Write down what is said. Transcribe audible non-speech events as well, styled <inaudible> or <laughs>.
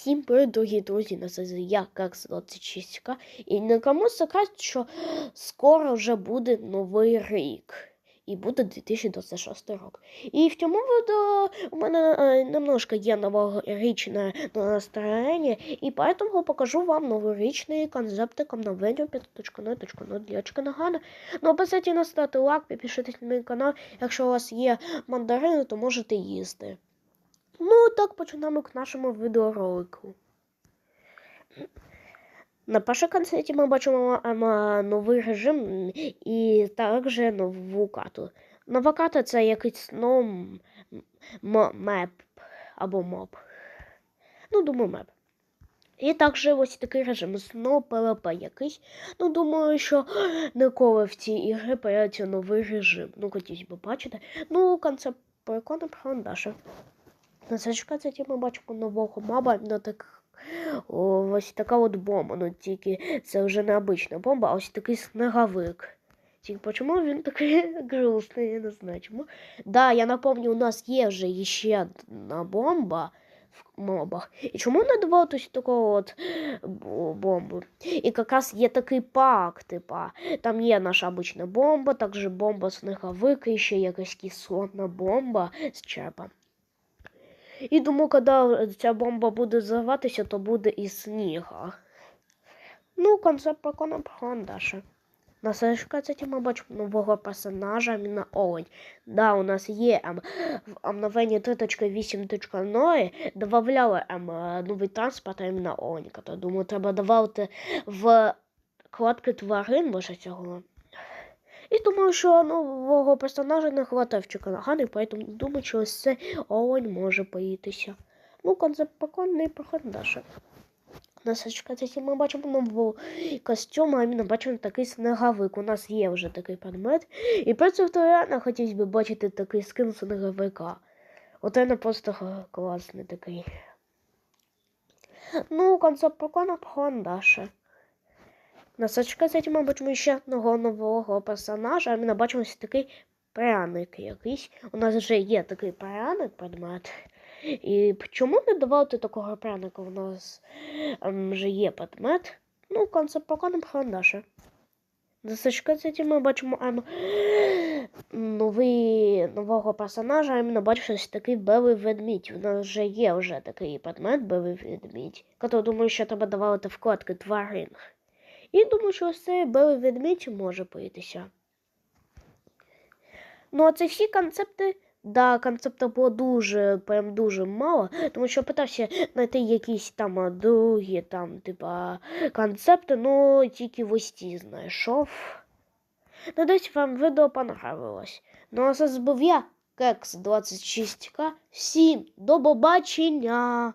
Всім привіт, дорогі друзі, на зв'язку я Кекс 26К. І не кому секрет, що скоро вже буде новий рік. І буде 2026 рік. І в цьому відео у мене е, немножко є новорічне настроєння, і поэтому покажу вам новорічні концепти обновлення 5.0.0 для каналу. Ну, обов'язково наставте лайк, підпишитесь на мій канал. Якщо у вас є мандарини, то можете їсти. Ну, так починаємо к нашому відеоролику. На першій концерті ми бачимо ем, новий режим і також нову карту. Нова карта це якийсь ну, м- м- меп або моб. Ну, думаю, меп. І також ось такий режим знову ПВП якийсь. Ну, думаю, що ніколи в цій ігри появиться новий режим. Ну, хотілося б бачити. Ну, концепт прикольно про Даша. На зачекати ми бачимо нового маба, ну так ось така от бомба. Ну тільки це вже не обична бомба, а ось такий снеговик. Тільки чому він такий <laughs> грустний, я не знаю чому. Да, я напомню, у нас є вже ще одна бомба в мобах. І чому не давати ось такого от бо- бомбу? І якраз є такий пак, типа. Там є наша обична бомба, також бомба снеговик і ще якась кислотна бомба з черепом. І думаю, коли ця бомба буде взриватися, то буде із сніга. Ну, концепт прикольно Даша. На следующей ми бачимо нового персонажа, іменно Олень. Да, у нас є ем, в обновленні 3.8.0 додавали ем, новий транспорт, а іменно Олень. То, думаю, треба додавати в кладки тварин лише цього. І думаю, що нового персонажа не хватає в Чиканагани, поэтому думаю, що ось цей олень може поїтися. Ну, концепт прикольний проход Даша. На сачкаці ми бачимо новий костюм, а іменно бачимо такий снеговик. У нас є вже такий предмет. І просто то реально хотілося б бачити такий скин снеговика. От він просто класний такий. Ну, концепт прикольно проход Даша. На сачкаці ми бачимо ще одного нового персонажа, а ми бачимо ось такий пряник якийсь. У нас вже є такий пряник предмет. І чому не давати такого пряника? У нас ем, вже є предмет. Ну, концепт проконом Хандаша. На сачкаці ми бачимо ем, новий, нового персонажа, а іменно бачимо ось такий белий ведмідь. У нас вже є вже такий предмет белий ведмідь, який, думаю, що треба давати вкладки тварин. І думаю, що ось цей белий ведмідь може поїтися. Ну, а це всі концепти. Да, концептів було дуже, прям дуже мало, тому що питався знайти якісь там другі там, типа, концепти, ну тільки ось знайшов. Надіюсь, вам відео понравилось. Ну а це був я, Кекс 26К. Всім до побачення!